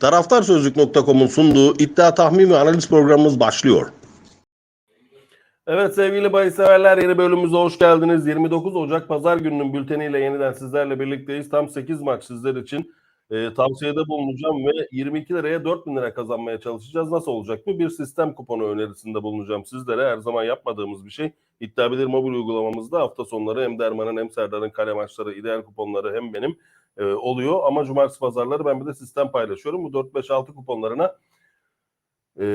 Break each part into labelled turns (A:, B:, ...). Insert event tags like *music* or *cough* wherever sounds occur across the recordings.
A: Taraftarsözlük.com'un sunduğu iddia tahmin ve analiz programımız başlıyor.
B: Evet sevgili bahis severler yeni bölümümüze hoş geldiniz. 29 Ocak Pazar gününün bülteniyle yeniden sizlerle birlikteyiz. Tam 8 maç sizler için e, tavsiyede bulunacağım ve 22 liraya 4000 lira kazanmaya çalışacağız. Nasıl olacak bu? Bir sistem kuponu önerisinde bulunacağım sizlere. Her zaman yapmadığımız bir şey. İddia Bilir mobil uygulamamızda hafta sonları hem Derman'ın hem Serdar'ın kale maçları, ideal kuponları hem benim e, oluyor. Ama cumartesi pazarları ben bir de sistem paylaşıyorum. Bu 4-5-6 kuponlarına e,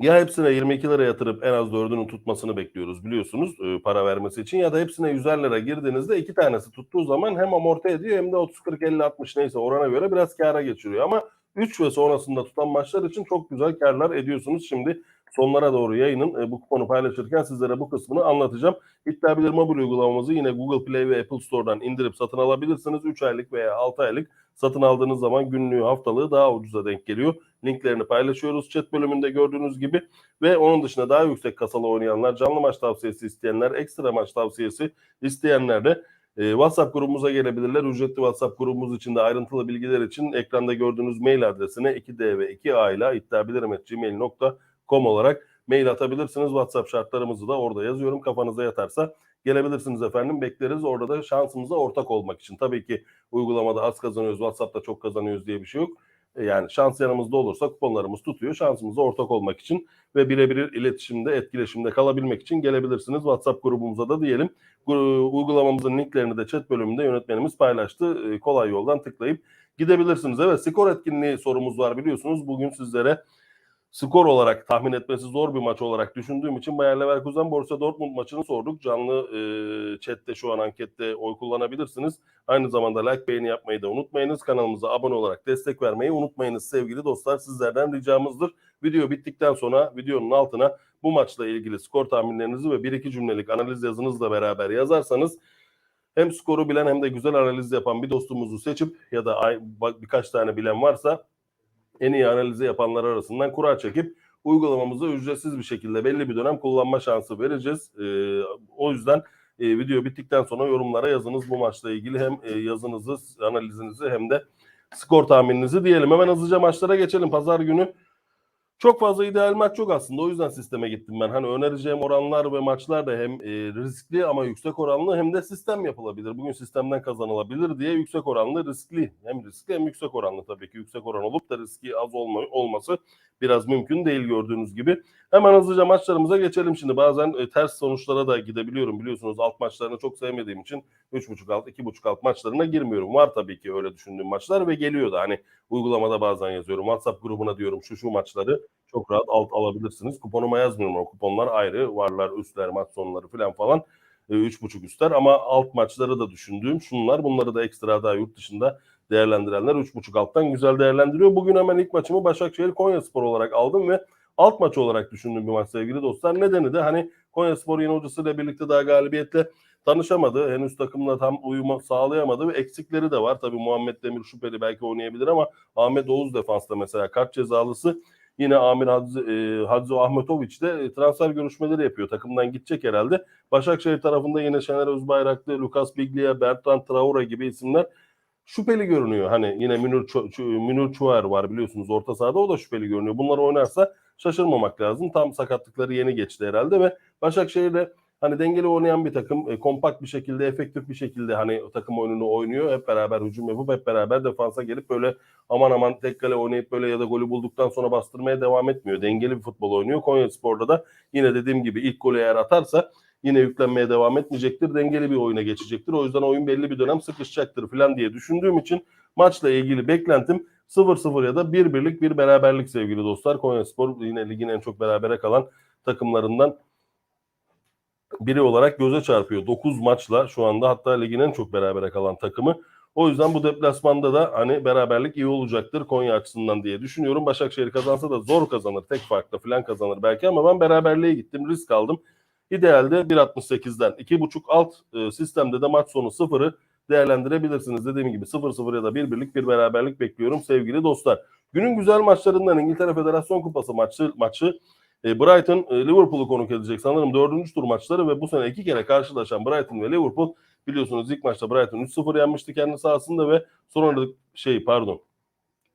B: ya hepsine 22 lira yatırıp en az 4'ünün tutmasını bekliyoruz biliyorsunuz e, para vermesi için ya da hepsine 150 lira girdiğinizde iki tanesi tuttuğu zaman hem amorti ediyor hem de 30 40 50 60 neyse orana göre biraz kâra geçiriyor ama 3 ve sonrasında tutan maçlar için çok güzel karlar ediyorsunuz. Şimdi sonlara doğru yayının e, bu kuponu paylaşırken sizlere bu kısmını anlatacağım. İddia Bilir mobil uygulamamızı yine Google Play ve Apple Store'dan indirip satın alabilirsiniz. 3 aylık veya 6 aylık satın aldığınız zaman günlüğü haftalığı daha ucuza denk geliyor. Linklerini paylaşıyoruz chat bölümünde gördüğünüz gibi ve onun dışında daha yüksek kasalı oynayanlar, canlı maç tavsiyesi isteyenler, ekstra maç tavsiyesi isteyenler de e, WhatsApp grubumuza gelebilirler. Ücretli WhatsApp grubumuz için de ayrıntılı bilgiler için ekranda gördüğünüz mail adresine 2D ve 2A ile iddiabilirim.gmail.com olarak mail atabilirsiniz. WhatsApp şartlarımızı da orada yazıyorum. Kafanıza yatarsa gelebilirsiniz efendim. Bekleriz orada da şansımıza ortak olmak için. Tabii ki uygulamada az kazanıyoruz, WhatsApp'ta çok kazanıyoruz diye bir şey yok. E, Yani şans yanımızda olursa kuponlarımız tutuyor. Şansımıza ortak olmak için ve birebir iletişimde, etkileşimde kalabilmek için gelebilirsiniz. WhatsApp grubumuza da diyelim. Uygulamamızın linklerini de chat bölümünde yönetmenimiz paylaştı. E, Kolay yoldan tıklayıp gidebilirsiniz. Evet skor etkinliği sorumuz var biliyorsunuz. Bugün sizlere skor olarak tahmin etmesi zor bir maç olarak düşündüğüm için Bayer Leverkusen Borussia Dortmund maçını sorduk. Canlı e, chatte şu an ankette oy kullanabilirsiniz. Aynı zamanda like beğeni yapmayı da unutmayınız. Kanalımıza abone olarak destek vermeyi unutmayınız sevgili dostlar. Sizlerden ricamızdır. Video bittikten sonra videonun altına bu maçla ilgili skor tahminlerinizi ve bir iki cümlelik analiz yazınızla beraber yazarsanız hem skoru bilen hem de güzel analiz yapan bir dostumuzu seçip ya da birkaç tane bilen varsa en iyi analizi yapanlar arasından kura çekip uygulamamızı ücretsiz bir şekilde belli bir dönem kullanma şansı vereceğiz. Ee, o yüzden e, video bittikten sonra yorumlara yazınız bu maçla ilgili hem e, yazınızı, analizinizi hem de skor tahmininizi diyelim. Hemen hızlıca maçlara geçelim. Pazar günü çok fazla ideal maç yok aslında. O yüzden sisteme gittim ben. Hani önereceğim oranlar ve maçlar da hem e, riskli ama yüksek oranlı hem de sistem yapılabilir. Bugün sistemden kazanılabilir diye yüksek oranlı riskli. Hem riskli hem yüksek oranlı tabii ki. Yüksek oran olup da riski az olma, olması biraz mümkün değil gördüğünüz gibi. Hemen hızlıca maçlarımıza geçelim şimdi. Bazen e, ters sonuçlara da gidebiliyorum biliyorsunuz. Alt maçlarını çok sevmediğim için 3.5 alt, 2.5 alt maçlarına girmiyorum. Var tabii ki öyle düşündüğüm maçlar ve geliyor da hani uygulamada bazen yazıyorum. WhatsApp grubuna diyorum şu şu maçları çok rahat alt alabilirsiniz. Kuponuma yazmıyorum o kuponlar ayrı. Varlar üstler maç sonları falan falan. E, Üç buçuk üstler ama alt maçları da düşündüğüm şunlar. Bunları da ekstra daha yurt dışında değerlendirenler üç buçuk alttan güzel değerlendiriyor. Bugün hemen ilk maçımı Başakşehir Konyaspor olarak aldım ve alt maç olarak düşündüğüm bir maç sevgili dostlar. Nedeni de hani Konyaspor yeni hocasıyla birlikte daha galibiyetle tanışamadı. Henüz takımla tam uyuma sağlayamadı ve eksikleri de var. Tabii Muhammed Demir şüpheli belki oynayabilir ama Ahmet Oğuz defansta mesela kart cezalısı. Yine Amir Hadzi, e, Ahmetoviç de e, transfer görüşmeleri yapıyor. Takımdan gidecek herhalde. Başakşehir tarafında yine Şener Özbayraklı, Lucas Biglia, Bertrand Traore gibi isimler şüpheli görünüyor. Hani yine Münir, Ço- Münir Çuer var biliyorsunuz orta sahada o da şüpheli görünüyor. Bunlar oynarsa şaşırmamak lazım. Tam sakatlıkları yeni geçti herhalde ve Başakşehir'de hani dengeli oynayan bir takım, e, kompakt bir şekilde, efektif bir şekilde hani takım oyununu oynuyor. Hep beraber hücum yapıp hep beraber defansa gelip böyle aman aman tek kale oynayıp böyle ya da golü bulduktan sonra bastırmaya devam etmiyor. Dengeli bir futbol oynuyor. Konyaspor'da da yine dediğim gibi ilk golü eğer atarsa yine yüklenmeye devam etmeyecektir. Dengeli bir oyuna geçecektir. O yüzden oyun belli bir dönem sıkışacaktır falan diye düşündüğüm için maçla ilgili beklentim 0-0 ya da 1-1'lik bir beraberlik sevgili dostlar. Konyaspor yine ligin en çok berabere kalan takımlarından biri olarak göze çarpıyor. 9 maçla şu anda hatta ligin en çok berabere kalan takımı. O yüzden bu deplasmanda da hani beraberlik iyi olacaktır Konya açısından diye düşünüyorum. Başakşehir kazansa da zor kazanır. Tek farkla falan kazanır belki ama ben beraberliğe gittim. Risk aldım. İdealde 1.68'den 2.5 alt e, sistemde de maç sonu 0'ı değerlendirebilirsiniz. Dediğim gibi 0-0 ya da 1-1'lik bir beraberlik bekliyorum sevgili dostlar. Günün güzel maçlarından İngiltere Federasyon Kupası maçı maçı e, Brighton e, Liverpool'u konuk edecek sanırım dördüncü tur maçları ve bu sene iki kere karşılaşan Brighton ve Liverpool biliyorsunuz ilk maçta Brighton 3-0 yenmişti kendi sahasında ve sonra şey pardon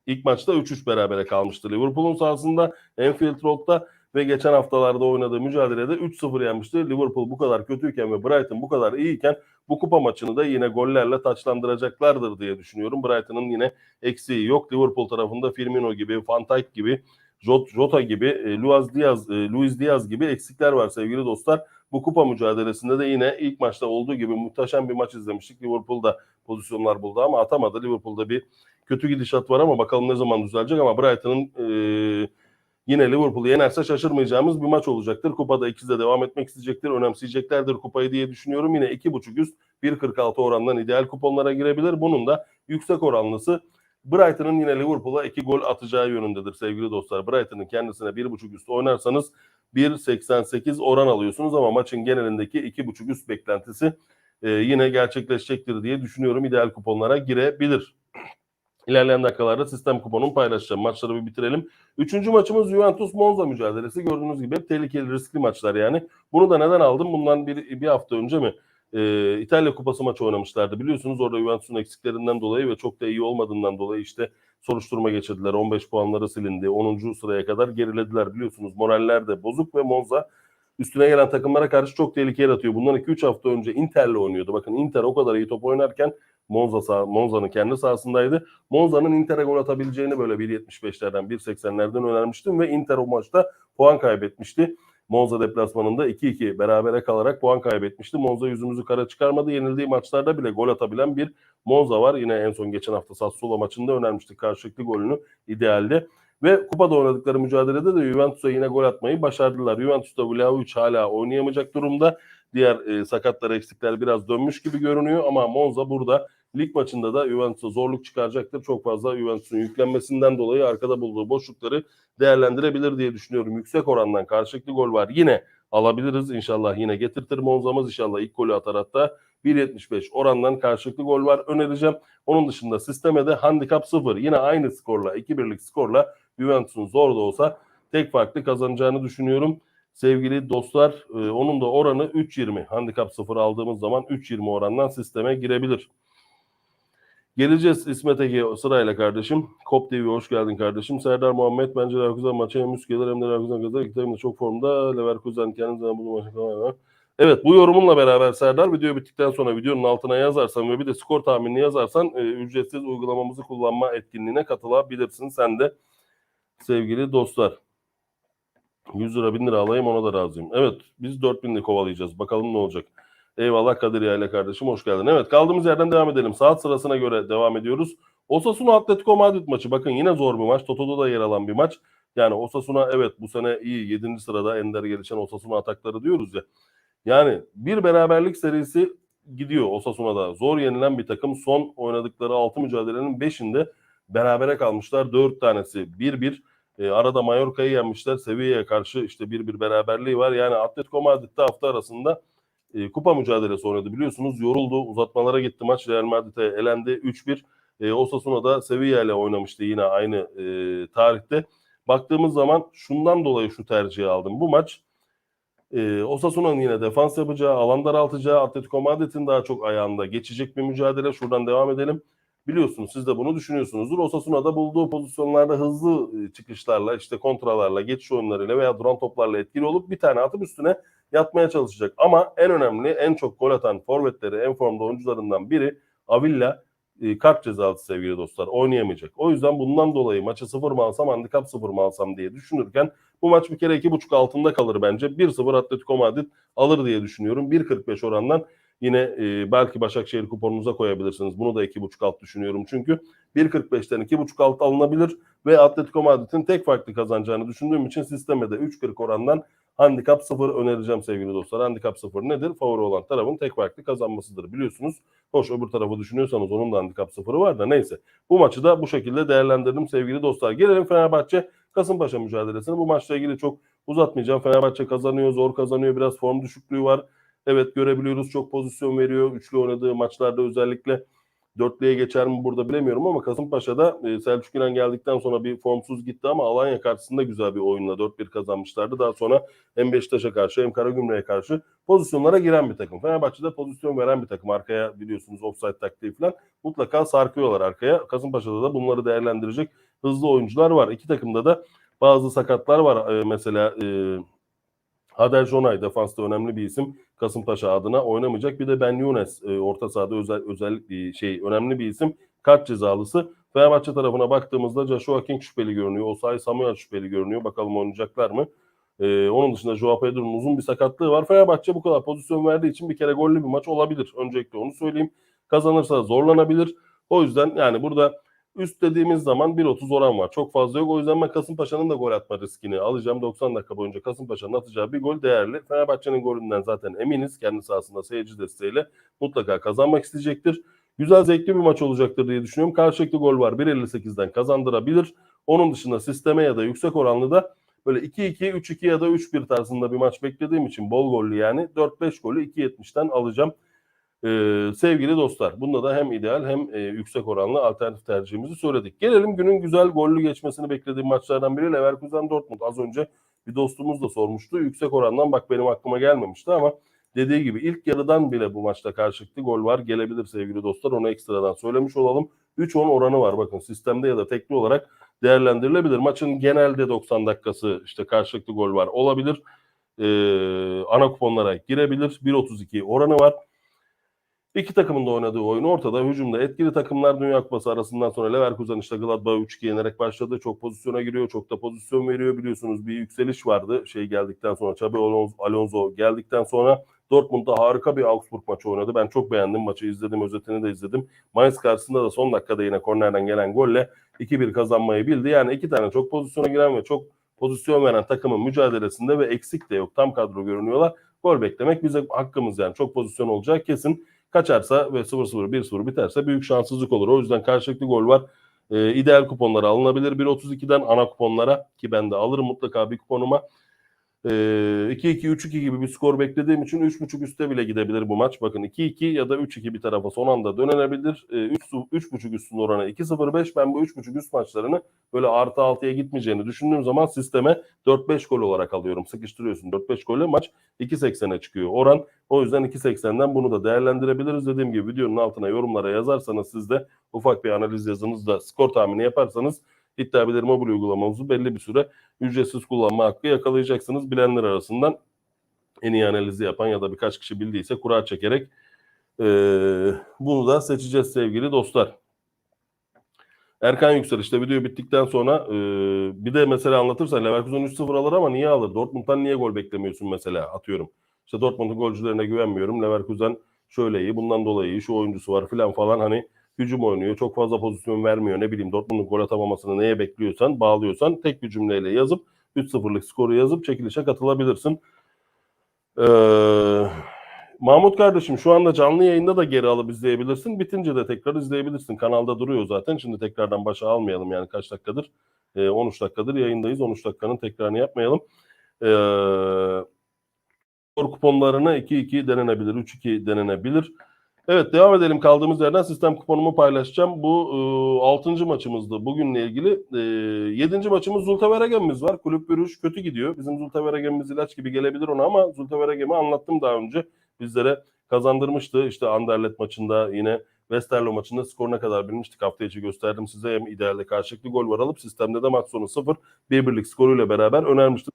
B: İlk maçta 3-3 berabere kalmıştı. Liverpool'un sahasında Anfield Road'da ve geçen haftalarda oynadığı mücadelede 3-0 yenmişti. Liverpool bu kadar kötüyken ve Brighton bu kadar iyiyken bu kupa maçını da yine gollerle taçlandıracaklardır diye düşünüyorum. Brighton'ın yine eksiği yok. Liverpool tarafında Firmino gibi, Van Dijk gibi, Jota gibi, e, Luis Diaz, e, Luis Diaz gibi eksikler var sevgili dostlar. Bu kupa mücadelesinde de yine ilk maçta olduğu gibi muhteşem bir maç izlemiştik. Liverpool'da pozisyonlar buldu ama atamadı. Liverpool'da bir kötü gidişat var ama bakalım ne zaman düzelecek ama Brighton'ın e, yine Liverpool'u yenerse şaşırmayacağımız bir maç olacaktır. Kupada ikizde devam etmek isteyecektir. Önemseyeceklerdir kupayı diye düşünüyorum. Yine 2.5 üst 1.46 orandan ideal kuponlara girebilir. Bunun da yüksek oranlısı Brighton'ın yine Liverpool'a 2 gol atacağı yönündedir sevgili dostlar. Brighton'ın kendisine 1.5 üst oynarsanız 1.88 oran alıyorsunuz ama maçın genelindeki 2.5 üst beklentisi e, yine gerçekleşecektir diye düşünüyorum. İdeal kuponlara girebilir. İlerleyen dakikalarda sistem kuponunu paylaşacağım. Maçları bir bitirelim. Üçüncü maçımız Juventus Monza mücadelesi. Gördüğünüz gibi hep tehlikeli, riskli maçlar yani. Bunu da neden aldım? Bundan bir, bir hafta önce mi? Ee, İtalya Kupası maçı oynamışlardı. Biliyorsunuz orada Juventus'un eksiklerinden dolayı ve çok da iyi olmadığından dolayı işte soruşturma geçirdiler. 15 puanları silindi. 10. sıraya kadar gerilediler biliyorsunuz. Moraller de bozuk ve Monza üstüne gelen takımlara karşı çok tehlike yaratıyor. Bundan 2-3 hafta önce Inter'le oynuyordu. Bakın Inter o kadar iyi top oynarken Monza sah- Monza'nın kendi sahasındaydı. Monza'nın Inter'e gol atabileceğini böyle 1.75'lerden 1.80'lerden önermiştim ve Inter o maçta puan kaybetmişti. Monza deplasmanında 2-2 berabere kalarak puan kaybetmişti. Monza yüzümüzü kara çıkarmadı. Yenildiği maçlarda bile gol atabilen bir Monza var. Yine en son geçen hafta Sassuolo maçında önermiştik karşılıklı golünü idealde. Ve kupada oynadıkları mücadelede de Juventus'a yine gol atmayı başardılar. Juventus'ta Vlahovic hala oynayamayacak durumda. Diğer e, sakatlar eksikler biraz dönmüş gibi görünüyor ama Monza burada lig maçında da Juventus'a zorluk çıkaracaktır. Çok fazla Juventus'un yüklenmesinden dolayı arkada bulduğu boşlukları değerlendirebilir diye düşünüyorum. Yüksek orandan karşılıklı gol var. Yine alabiliriz inşallah yine getirtir Monza'mız inşallah ilk golü atar hatta 1.75 orandan karşılıklı gol var önereceğim. Onun dışında sisteme de handikap 0 yine aynı skorla 2-1'lik skorla Juventus'un zor da olsa tek farklı kazanacağını düşünüyorum. Sevgili dostlar e, onun da oranı 3.20 handikap 0 aldığımız zaman 3.20 orandan sisteme girebilir. Geleceğiz İsmet Ege sırayla kardeşim. Kop TV hoş geldin kardeşim. Serdar Muhammed bence Leverkusen maçı hem üst gelir hem de Leverkusen kazanır. İki takım çok formda. Leverkusen kendi zaman bu maçı. Evet bu yorumunla beraber Serdar video bittikten sonra videonun altına yazarsan ve bir de skor tahminini yazarsan e, ücretsiz uygulamamızı kullanma etkinliğine katılabilirsin sen de sevgili dostlar. 100 lira 1000 lira alayım ona da razıyım. Evet biz 4000'li kovalayacağız. Bakalım ne olacak. Eyvallah Kadir Yayla kardeşim hoş geldin. Evet kaldığımız yerden devam edelim. Saat sırasına göre devam ediyoruz. Osasuna Atletico Madrid maçı. Bakın yine zor bir maç. Toto'da da yer alan bir maç. Yani Osasuna evet bu sene iyi 7. sırada ender gelişen Osasuna atakları diyoruz ya. Yani bir beraberlik serisi gidiyor Osasuna'da. Zor yenilen bir takım. Son oynadıkları 6 mücadelenin 5'inde berabere kalmışlar. 4 tanesi 1-1. E, arada Mallorca'yı yenmişler. Sevilla'ya karşı işte 1-1 beraberliği var. Yani Atletico Madrid'de hafta arasında e, kupa mücadelesi oynadı biliyorsunuz. Yoruldu. Uzatmalara gitti maç. Real Madrid'e elendi 3-1. E, Osasuna da Sevilla ile oynamıştı yine aynı e, tarihte. Baktığımız zaman şundan dolayı şu tercihi aldım. Bu maç e, Osasuna'nın yine defans yapacağı, alan daraltacağı, Atletico Madrid'in daha çok ayağında geçecek bir mücadele. Şuradan devam edelim. Biliyorsunuz siz de bunu düşünüyorsunuzdur. Osasuna'da bulduğu pozisyonlarda hızlı e, çıkışlarla, işte kontralarla, geçiş oyunlarıyla veya duran toplarla etkili olup bir tane atıp üstüne yatmaya çalışacak. Ama en önemli, en çok gol atan forvetleri, en formda oyuncularından biri Avilla e, kart cezalısı sevgili dostlar. Oynayamayacak. O yüzden bundan dolayı maçı sıfır mı alsam, handikap sıfır mı alsam diye düşünürken bu maç bir kere iki buçuk altında kalır bence. 1-0 Atletico Madrid alır diye düşünüyorum. 1.45 orandan yine e, belki Başakşehir kuponunuza koyabilirsiniz. Bunu da iki buçuk alt düşünüyorum çünkü. 1.45'ten iki buçuk alt alınabilir ve Atletico Madrid'in tek farklı kazanacağını düşündüğüm için sisteme de 3.40 orandan handikap 0 önereceğim sevgili dostlar. Handikap 0 nedir? Favori olan tarafın tek farklı kazanmasıdır biliyorsunuz. Hoş öbür tarafı düşünüyorsanız onun da handikap 0'ı var da neyse. Bu maçı da bu şekilde değerlendirdim sevgili dostlar. Gelelim Fenerbahçe Kasımpaşa mücadelesine. Bu maçla ilgili çok uzatmayacağım. Fenerbahçe kazanıyor, zor kazanıyor. Biraz form düşüklüğü var. Evet görebiliyoruz çok pozisyon veriyor. Üçlü oynadığı maçlarda özellikle dörtlüye geçer mi burada bilemiyorum ama Kasımpaşa'da e, Selçuk İnan geldikten sonra bir formsuz gitti ama Alanya karşısında güzel bir oyunla 4-1 kazanmışlardı. Daha sonra hem Beşiktaş'a karşı hem Karagümrük'e karşı pozisyonlara giren bir takım. Fenerbahçe'de pozisyon veren bir takım. Arkaya biliyorsunuz offside taktiği falan mutlaka sarkıyorlar arkaya. Kasımpaşa'da da bunları değerlendirecek hızlı oyuncular var. İki takımda da bazı sakatlar var. E, mesela e, Hader Jonay defansta önemli bir isim. Kasımpaşa adına oynamayacak. Bir de Ben Younes e, orta sahada özel özel bir şey önemli bir isim. Kart cezalısı. Fenerbahçe tarafına baktığımızda Joshua King şüpheli görünüyor. Osayi Samuel şüpheli görünüyor. Bakalım oynayacaklar mı? Ee, onun dışında Joao Pedro'nun uzun bir sakatlığı var. Fenerbahçe bu kadar pozisyon verdiği için bir kere gollü bir maç olabilir. Öncelikle onu söyleyeyim. Kazanırsa zorlanabilir. O yüzden yani burada üst dediğimiz zaman 1.30 oran var. Çok fazla yok. O yüzden ben Kasımpaşa'nın da gol atma riskini alacağım. 90 dakika boyunca Kasımpaşa'nın atacağı bir gol değerli. Fenerbahçe'nin golünden zaten eminiz. Kendi sahasında seyirci desteğiyle mutlaka kazanmak isteyecektir. Güzel zevkli bir maç olacaktır diye düşünüyorum. Karşılıklı gol var. 1.58'den kazandırabilir. Onun dışında sisteme ya da yüksek oranlı da böyle 2-2, 3-2 ya da 3-1 tarzında bir maç beklediğim için bol gollü yani 4-5 golü 2.70'ten alacağım. Ee, sevgili dostlar bunda da hem ideal hem e, yüksek oranlı alternatif tercihimizi söyledik. Gelelim günün güzel gollü geçmesini beklediğim maçlardan biri Leverkusen Dortmund. Az önce bir dostumuz da sormuştu. Yüksek orandan bak benim aklıma gelmemişti ama dediği gibi ilk yarıdan bile bu maçta karşılıklı gol var. Gelebilir sevgili dostlar. Onu ekstradan söylemiş olalım. 3-10 oranı var bakın sistemde ya da tekli olarak değerlendirilebilir. Maçın genelde 90 dakikası işte karşılıklı gol var olabilir. Ee, ana kuponlara girebilir. 1.32 oranı var. İki takımın da oynadığı oyun ortada. Hücumda etkili takımlar Dünya Kupası arasından sonra Leverkusen işte Gladbach'ı 3-2 yenerek başladı. Çok pozisyona giriyor. Çok da pozisyon veriyor. Biliyorsunuz bir yükseliş vardı. Şey geldikten sonra Xabi Alonso, geldikten sonra Dortmund'da harika bir Augsburg maçı oynadı. Ben çok beğendim maçı izledim. Özetini de izledim. Mainz karşısında da son dakikada yine kornerden gelen golle 2-1 kazanmayı bildi. Yani iki tane çok pozisyona giren ve çok pozisyon veren takımın mücadelesinde ve eksik de yok. Tam kadro görünüyorlar. Gol beklemek bize hakkımız yani. Çok pozisyon olacak kesin. Kaçarsa ve 0-0 1-0 biterse büyük şanssızlık olur. O yüzden karşılıklı gol var. Ee, ideal kuponlara alınabilir. 1.32'den ana kuponlara ki ben de alırım mutlaka bir kuponuma. Ee, 2-2, 3-2 gibi bir skor beklediğim için 3.5 üste bile gidebilir bu maç. Bakın 2-2 ya da 3-2 bir tarafa son anda dönebilir. Ee, 3, 3.5 üstün oranı 2-0-5. Ben bu 3.5 üst maçlarını böyle artı 6'ya gitmeyeceğini düşündüğüm zaman sisteme 4-5 gol olarak alıyorum. Sıkıştırıyorsun 4-5 golle maç 2.80'e çıkıyor oran. O yüzden 2.80'den bunu da değerlendirebiliriz. Dediğim gibi videonun altına yorumlara yazarsanız siz de ufak bir analiz yazınızda skor tahmini yaparsanız iddia bilir mobil uygulamamızı belli bir süre ücretsiz kullanma hakkı yakalayacaksınız. Bilenler arasından en iyi analizi yapan ya da birkaç kişi bildiyse kura çekerek eee, bunu da seçeceğiz sevgili dostlar. Erkan Yüksel işte video bittikten sonra eee, bir de mesela anlatırsan Leverkusen 3-0 alır ama niye alır? Dortmund'dan niye gol beklemiyorsun mesela atıyorum. İşte Dortmund'un golcülerine güvenmiyorum. Leverkusen şöyle iyi, bundan dolayı iyi, şu oyuncusu var filan falan hani hücum oynuyor. Çok fazla pozisyon vermiyor. Ne bileyim Dortmund'un gol atamamasını neye bekliyorsan, bağlıyorsan tek bir cümleyle yazıp 3-0'lık skoru yazıp çekilişe katılabilirsin. Ee, Mahmut kardeşim şu anda canlı yayında da geri alıp izleyebilirsin. Bitince de tekrar izleyebilirsin. Kanalda duruyor zaten. Şimdi tekrardan başa almayalım yani kaç dakikadır? Ee, 13 dakikadır yayındayız. 13 dakikanın tekrarını yapmayalım. Ee, skor kuponlarına 2-2 denenebilir, 3-2 denenebilir. Evet devam edelim kaldığımız yerden sistem kuponumu paylaşacağım. Bu e, 6. maçımızdı bugünle ilgili. E, 7. maçımız Zulteveregem'imiz var. Kulüp Bürüş kötü gidiyor. Bizim Zulteveregem'imiz ilaç gibi gelebilir ona ama Zulteveregem'i anlattım daha önce. Bizlere kazandırmıştı. İşte Anderlet maçında yine Westerlo maçında skor ne kadar bilmiştik hafta içi gösterdim size. Hem idealde karşılıklı gol var alıp sistemde de maç sonu 0 bir birlik skoruyla beraber önermiştim.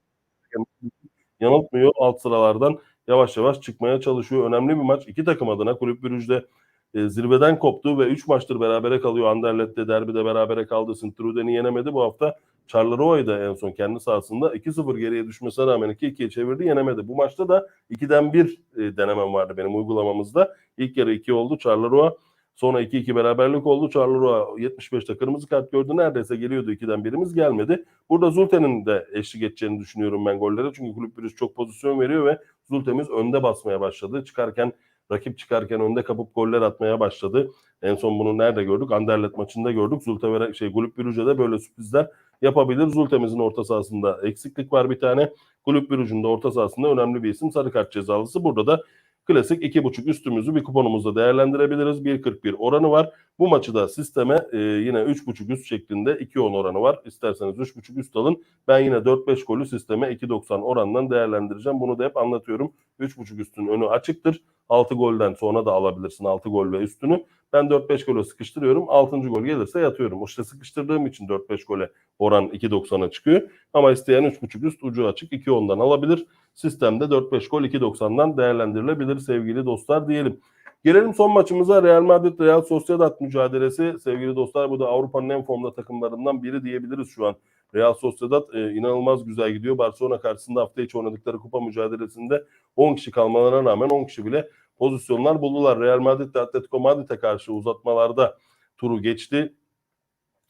B: Yanıltmıyor alt sıralardan yavaş yavaş çıkmaya çalışıyor. Önemli bir maç. İki takım adına Kulüp Brüj'de e, zirveden koptu ve 3 maçtır berabere kalıyor. Anderlet'te derbide berabere kaldı. Sint-Truiden'i yenemedi. Bu hafta Charleroi da en son kendi sahasında 2-0 geriye düşmesine rağmen 2-2'ye çevirdi yenemedi. Bu maçta da 2'den 1 e, denemem vardı benim uygulamamızda. İlk yarı 2 oldu Charleroi. Sonra 2-2 beraberlik oldu. Charleroi 75'te kırmızı kart gördü. Neredeyse geliyordu 2'den birimiz gelmedi. Burada Zulte'nin de eşlik edeceğini düşünüyorum ben gollere. Çünkü Kulüp Brüj çok pozisyon veriyor ve Zulte'miz önde basmaya başladı. Çıkarken rakip çıkarken önde kapıp goller atmaya başladı. En son bunu nerede gördük? Anderlet maçında gördük. Zulte ve şey Kulüp Brüj'e de böyle sürprizler yapabilir. Zulte'mizin orta sahasında eksiklik var bir tane. Brüj'ün de orta sahasında önemli bir isim sarı kart cezalısı. Burada da klasik 2.5 üstümüzü bir kuponumuzda değerlendirebiliriz. 1.41 oranı var. Bu maçı da sisteme e, yine 3.5 üst şeklinde 2.10 oranı var. İsterseniz 3.5 üst alın. Ben yine 4-5 golü sisteme 2.90 orandan değerlendireceğim. Bunu da hep anlatıyorum. 3.5 üstün önü açıktır. 6 golden sonra da alabilirsin 6 gol ve üstünü. Ben 4-5 gole sıkıştırıyorum. 6. gol gelirse yatıyorum. İşte sıkıştırdığım için 4-5 gole oran 2.90'a çıkıyor. Ama isteyen 3.5 üst ucu açık 2.10'dan alabilir. Sistemde 4-5 gol 2.90'dan değerlendirilebilir sevgili dostlar diyelim. Gelelim son maçımıza Real Madrid Real Sociedad mücadelesi. Sevgili dostlar bu da Avrupa'nın en formda takımlarından biri diyebiliriz şu an. Real Sociedad e, inanılmaz güzel gidiyor. Barcelona karşısında hafta içi oynadıkları kupa mücadelesinde 10 kişi kalmalarına rağmen 10 kişi bile pozisyonlar buldular. Real Madrid de Atletico Madrid'e karşı uzatmalarda turu geçti.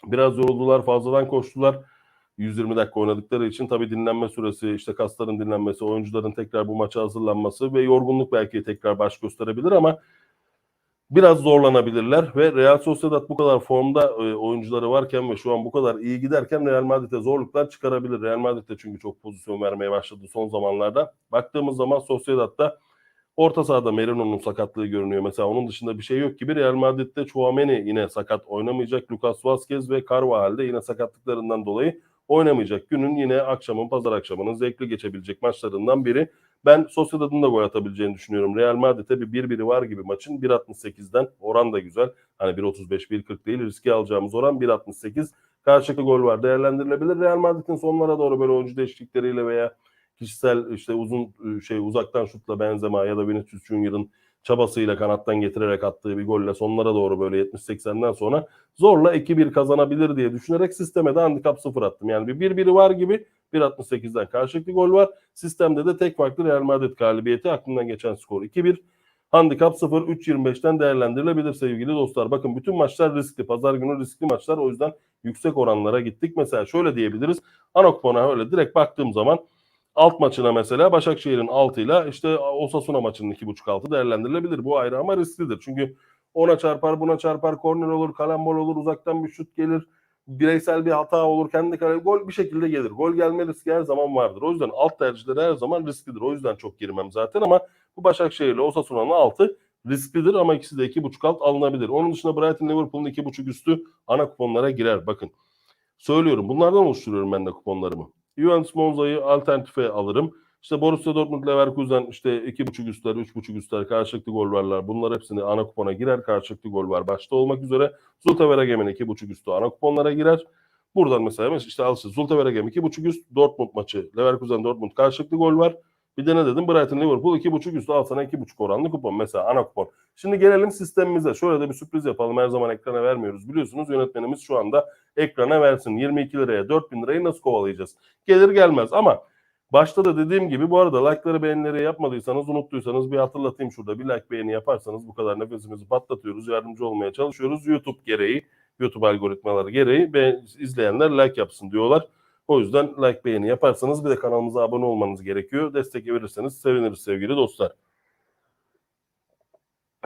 B: Biraz yoruldular, fazladan koştular. 120 dakika oynadıkları için tabii dinlenme süresi, işte kasların dinlenmesi, oyuncuların tekrar bu maça hazırlanması ve yorgunluk belki tekrar baş gösterebilir ama biraz zorlanabilirler ve Real Sociedad bu kadar formda e, oyuncuları varken ve şu an bu kadar iyi giderken Real Madrid'e zorluklar çıkarabilir. Real Madrid de çünkü çok pozisyon vermeye başladı son zamanlarda. Baktığımız zaman Sociedad'da orta sahada Merino'nun sakatlığı görünüyor. Mesela onun dışında bir şey yok gibi. Real Madrid'de Chouameni yine sakat oynamayacak. Lucas Vazquez ve Carvajal de yine sakatlıklarından dolayı oynamayacak. Günün yine akşamın, pazar akşamının zevkli geçebilecek maçlarından biri. Ben Sociedad'ın da gol atabileceğini düşünüyorum. Real Madrid'e bir 1-1'i var gibi maçın 1.68'den oran da güzel. Hani 1.35, 1.40 değil riski alacağımız oran 1.68. Karşılıklı gol var değerlendirilebilir. Real Madrid'in sonlara doğru böyle oyuncu değişiklikleriyle veya kişisel işte uzun şey uzaktan şutla Benzema ya da Vinicius Junior'ın çabasıyla kanattan getirerek attığı bir golle sonlara doğru böyle 70-80'den sonra zorla 2-1 kazanabilir diye düşünerek sisteme de handikap 0 attım. Yani bir 1-1'i var gibi 1.68'den karşılıklı gol var. Sistemde de tek farklı Real Madrid galibiyeti aklımdan geçen skor 2-1. Handikap 0 3.25'ten değerlendirilebilir sevgili dostlar. Bakın bütün maçlar riskli. Pazar günü riskli maçlar. O yüzden yüksek oranlara gittik. Mesela şöyle diyebiliriz. Anokpon'a öyle direkt baktığım zaman alt maçına mesela Başakşehir'in altıyla işte Osasuna maçının 2.5 altı değerlendirilebilir. Bu ayrı ama risklidir. Çünkü ona çarpar buna çarpar korner olur kalembol olur uzaktan bir şut gelir bireysel bir hata olur kendi kale gol bir şekilde gelir. Gol gelme riski her zaman vardır. O yüzden alt tercihleri her zaman risklidir. O yüzden çok girmem zaten ama bu Başakşehir ile Osasuna'nın altı risklidir ama ikisi de 2.5 alt alınabilir. Onun dışında Brighton Liverpool'un 2.5 üstü ana kuponlara girer. Bakın söylüyorum bunlardan oluşturuyorum ben de kuponlarımı. Juventus Monza'yı alternatife alırım. İşte Borussia Dortmund Leverkusen işte 2.5 üstler, 3.5 üstler karşılıklı gol varlar. Bunlar hepsini ana kupona girer. Karşılıklı gol var başta olmak üzere. Zulte Veregem'in 2.5 üstü ana kuponlara girer. Buradan mesela işte al işte Zulte Veregem 2.5 üst Dortmund maçı. Leverkusen Dortmund karşılıklı gol var. Bir de ne dedim? Brighton Liverpool 2.5 üstü al sana 2.5 oranlı kupon. Mesela ana kupon. Şimdi gelelim sistemimize. Şöyle de bir sürpriz yapalım. Her zaman ekrana vermiyoruz. Biliyorsunuz yönetmenimiz şu anda ekrana versin. 22 liraya 4000 lirayı nasıl kovalayacağız? Gelir gelmez ama Başta da dediğim gibi bu arada like'ları beğenileri yapmadıysanız unuttuysanız bir hatırlatayım şurada bir like beğeni yaparsanız bu kadar nefesimizi patlatıyoruz yardımcı olmaya çalışıyoruz. YouTube gereği YouTube algoritmaları gereği ve izleyenler like yapsın diyorlar. O yüzden like beğeni yaparsanız bir de kanalımıza abone olmanız gerekiyor. Destek verirseniz seviniriz sevgili dostlar.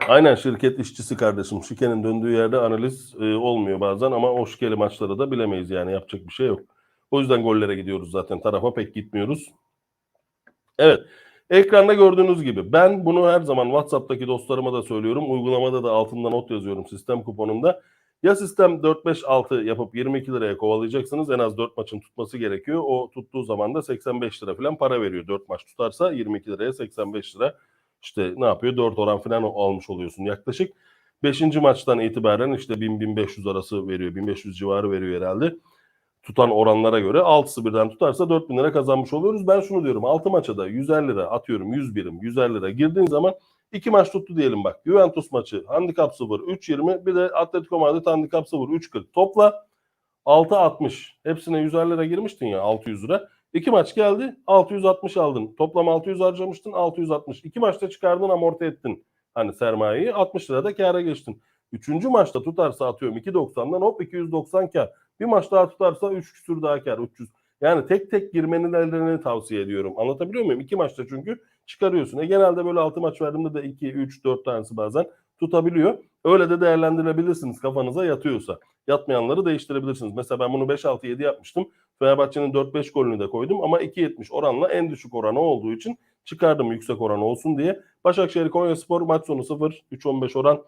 B: Aynen şirket işçisi kardeşim. Şikenin döndüğü yerde analiz e, olmuyor bazen ama o şikeli maçları da bilemeyiz yani yapacak bir şey yok. O yüzden gollere gidiyoruz zaten. Tarafa pek gitmiyoruz. Evet. Ekranda gördüğünüz gibi ben bunu her zaman WhatsApp'taki dostlarıma da söylüyorum. Uygulamada da altında not yazıyorum sistem kuponunda. Ya sistem 4-5-6 yapıp 22 liraya kovalayacaksınız. En az 4 maçın tutması gerekiyor. O tuttuğu zaman da 85 lira falan para veriyor. 4 maç tutarsa 22 liraya 85 lira. İşte ne yapıyor? 4 oran falan almış oluyorsun yaklaşık. 5. maçtan itibaren işte 1000-1500 arası veriyor. 1500 civarı veriyor herhalde tutan oranlara göre 6'sı birden tutarsa 4000 lira kazanmış oluyoruz. Ben şunu diyorum 6 maça da 150 lira atıyorum 100 birim 150 lira girdiğin zaman 2 maç tuttu diyelim bak. Juventus maçı handikap 0 3.20 bir de Atletico Madrid handikap 0 3.40 topla 6.60 hepsine 150 lira girmiştin ya 600 lira. 2 maç geldi 660 aldın. Toplam 600 harcamıştın 660. 2 maçta çıkardın amorti ettin. Hani sermayeyi 60 lirada kâra geçtin. Üçüncü maçta tutarsa atıyorum 2.90'dan hop 290 kar. Bir maç daha tutarsa 3 küsür daha kar 300. Yani tek tek girmenin ellerini tavsiye ediyorum. Anlatabiliyor muyum? İki maçta çünkü çıkarıyorsun. E genelde böyle 6 maç verdiğimde de 2, 3, 4 tanesi bazen tutabiliyor. Öyle de değerlendirebilirsiniz kafanıza yatıyorsa. Yatmayanları değiştirebilirsiniz. Mesela ben bunu 5, 6, 7 yapmıştım. Fenerbahçe'nin 4-5 golünü de koydum ama 2.70 oranla en düşük oranı olduğu için çıkardım yüksek oran olsun diye. Başakşehir Konyaspor maç sonu 0, 3-15 oran.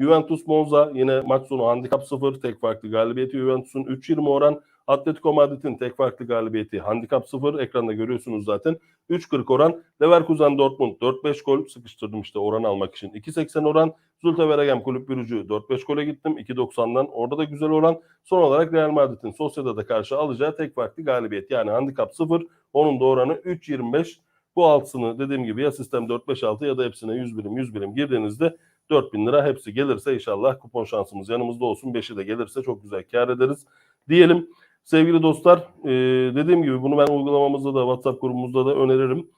B: Juventus Monza yine maç sonu handikap 0 tek farklı galibiyeti Juventus'un 3.20 oran. Atletico Madrid'in tek farklı galibiyeti handikap 0 ekranda görüyorsunuz zaten. 3.40 oran. Leverkusen Dortmund 4-5 gol sıkıştırdım işte oran almak için. 2.80 oran. Zulte Veregem kulüp bürücü 4-5 gole gittim. 2.90'dan orada da güzel oran. Son olarak Real Madrid'in Sociedad'a karşı alacağı tek farklı galibiyet. Yani handikap 0. Onun da oranı 3.25. Bu altısını dediğim gibi ya sistem 4-5-6 ya da hepsine 100 birim 100 birim girdiğinizde 4000 lira hepsi gelirse inşallah kupon şansımız yanımızda olsun. 5'i de gelirse çok güzel kar ederiz diyelim. Sevgili dostlar e, dediğim gibi bunu ben uygulamamızda da WhatsApp grubumuzda da öneririm.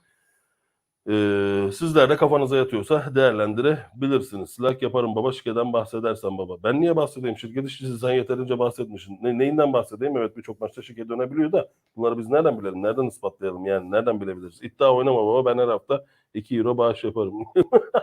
B: E, sizler de kafanıza yatıyorsa değerlendirebilirsiniz. Like yaparım baba şirketten bahsedersen baba. Ben niye bahsedeyim? Şirket işçisi sen yeterince bahsetmişsin. Ne, neyinden bahsedeyim? Evet birçok maçta şirket dönebiliyor da bunları biz nereden bilelim? Nereden ispatlayalım? Yani nereden bilebiliriz? İddia oynama baba ben her hafta 2 euro bağış yaparım.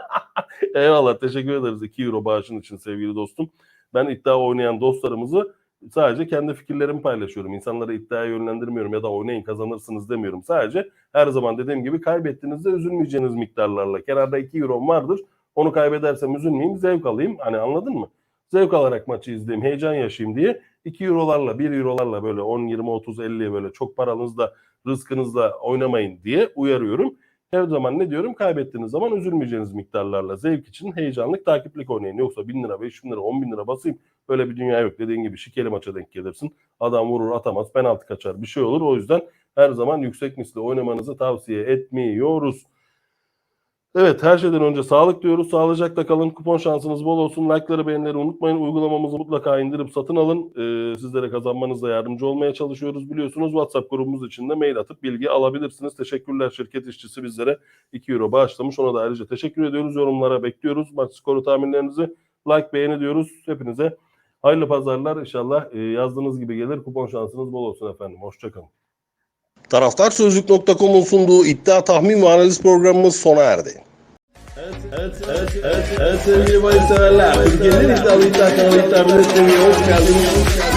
B: *laughs* Eyvallah teşekkür ederiz 2 euro bağışın için sevgili dostum. Ben iddia oynayan dostlarımızı sadece kendi fikirlerimi paylaşıyorum. İnsanları iddiaya yönlendirmiyorum ya da oynayın kazanırsınız demiyorum. Sadece her zaman dediğim gibi kaybettiğinizde üzülmeyeceğiniz miktarlarla. Kenarda 2 euro vardır. Onu kaybedersem üzülmeyeyim, zevk alayım. Hani anladın mı? Zevk alarak maçı izleyeyim, heyecan yaşayayım diye 2 eurolarla, 1 eurolarla böyle 10, 20, 30, 50'ye böyle çok paranızla, rızkınızla oynamayın diye uyarıyorum. Her zaman ne diyorum? Kaybettiğiniz zaman üzülmeyeceğiniz miktarlarla zevk için heyecanlık takiplik oynayın. Yoksa 1000 lira, 5000 lira, 10 bin lira basayım. Böyle bir dünya yok. Dediğin gibi şikeli maça denk gelirsin. Adam vurur atamaz, penaltı kaçar bir şey olur. O yüzden her zaman yüksek misli oynamanızı tavsiye etmiyoruz. Evet her şeyden önce sağlık diyoruz. Sağlıcakla kalın. Kupon şansınız bol olsun. Like'ları beğenileri unutmayın. Uygulamamızı mutlaka indirip satın alın. Ee, sizlere kazanmanızda yardımcı olmaya çalışıyoruz. Biliyorsunuz WhatsApp grubumuz içinde mail atıp bilgi alabilirsiniz. Teşekkürler şirket işçisi bizlere 2 euro bağışlamış. Ona da ayrıca teşekkür ediyoruz. Yorumlara bekliyoruz. Maç skoru tahminlerinizi like beğeni diyoruz. Hepinize hayırlı pazarlar. İnşallah e, yazdığınız gibi gelir. Kupon şansınız bol olsun efendim. Hoşçakalın.
A: Taraftarsözlük.com'un sunduğu iddia tahmin ve analiz programımız sona erdi.
B: Evet, sevgili bayı severler. Türkiye'nin iddialı iddia kanalı iddia biletlerine hoş geldiniz.